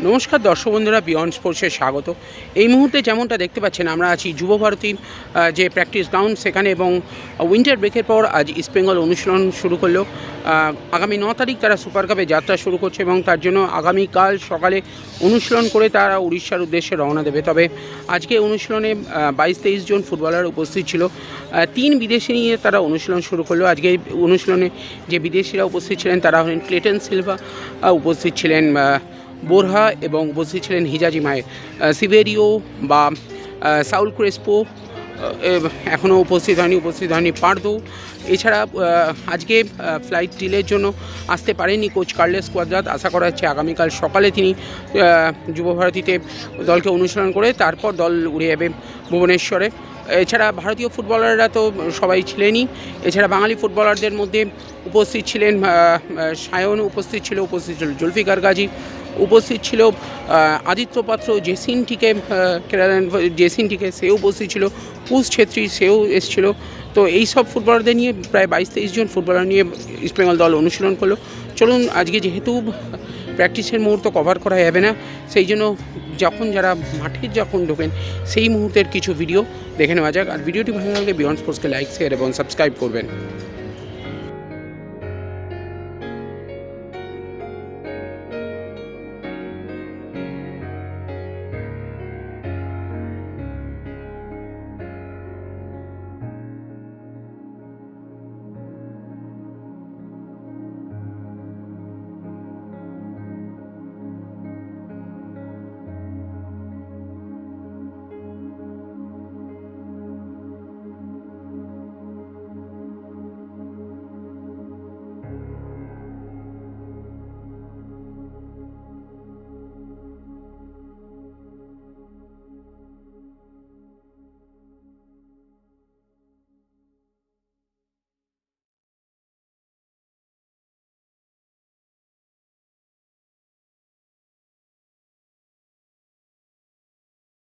নমস্কার দর্শক বন্ধুরা বিয়ন্ড স্পোর্টসে স্বাগত। এই মুহূর্তে যেমনটা দেখতে পাচ্ছেন আমরা আছি যুব ভারতীর আহ, যে প্র্যাকটিস গ্রাউন্ড সেখানে এবং উইন্টার ব্রেকের পর আজ ইস্টবেঙ্গল অনুশীলন শুরু করল। আগামী ন তারিখ তারা সুপার কাপে যাত্রা শুরু করছে এবং তার জন্য আগামীকাল সকালে অনুশীলন করে তারা উড়িষ্যার উদ্দেশ্যে রওনা দেবে। তবে আজকে অনুশীলনে বাইশ তেইশ জন ফুটবলার উপস্থিত ছিল। তিন বিদেশি নিয়ে তারা অনুশীলন শুরু করল। আজকে অনুশীলনে যে বিদেশিরা উপস্থিত ছিলেন তারা হলেন ক্লেটন সিলভা উপস্থিত ছিলেন বোরহা এবং উপস্থিত ছিলেন হিজাজি মায়ের সিভেরিও বা সাউল ক্রেসপো এখনও উপস্থিত হয়নি উপস্থিত হয়নি পার্দো। এছাড়া আজকে ফ্লাইট ডিলের জন্য আসতে পারেননি কোচ কার্লেস কোয়াদ্রাত। আশা করা হচ্ছে আগামীকাল সকালে তিনি যুবভারতীতে দলকে অনুসরণ করে তারপর দল উড়ে যাবে ভুবনেশ্বরে। এছাড়া ভারতীয় ফুটবলাররা তো সবাই ছিলেনই। এছাড়া বাঙালি ফুটবলারদের মধ্যে উপস্থিত ছিলেন সায়ন উপস্থিত ছিল উপস্থিত ছিল জুলফিকার গাজী উপস্থিত ছিল আদিত্য পাত্র জেসিনটিকে কেরালান জেসিনটিকে সেও উপস্থিত ছিল পুষ ছেত্রী সেও এসেছিল। তো এই সব ফুটবলারদের নিয়ে প্রায় বাইশ তেইশ জন ফুটবলার নিয়ে ইস্টবেঙ্গল দল অনুশীলন করল। চলুন, আজকে যেহেতু প্র্যাকটিসের মুহূর্ত কভার করা যাবে না, সেই জন্য যখন যারা মাঠে যখন ঢোকেন, সেই মুহূর্তের কিছু ভিডিও দেখে নেওয়া যাক। আর ভিডিওটি ভালো লাগলে বিয়ন্ড স্পোর্টসকে লাইক শেয়ার এবং সাবস্ক্রাইব করবেন।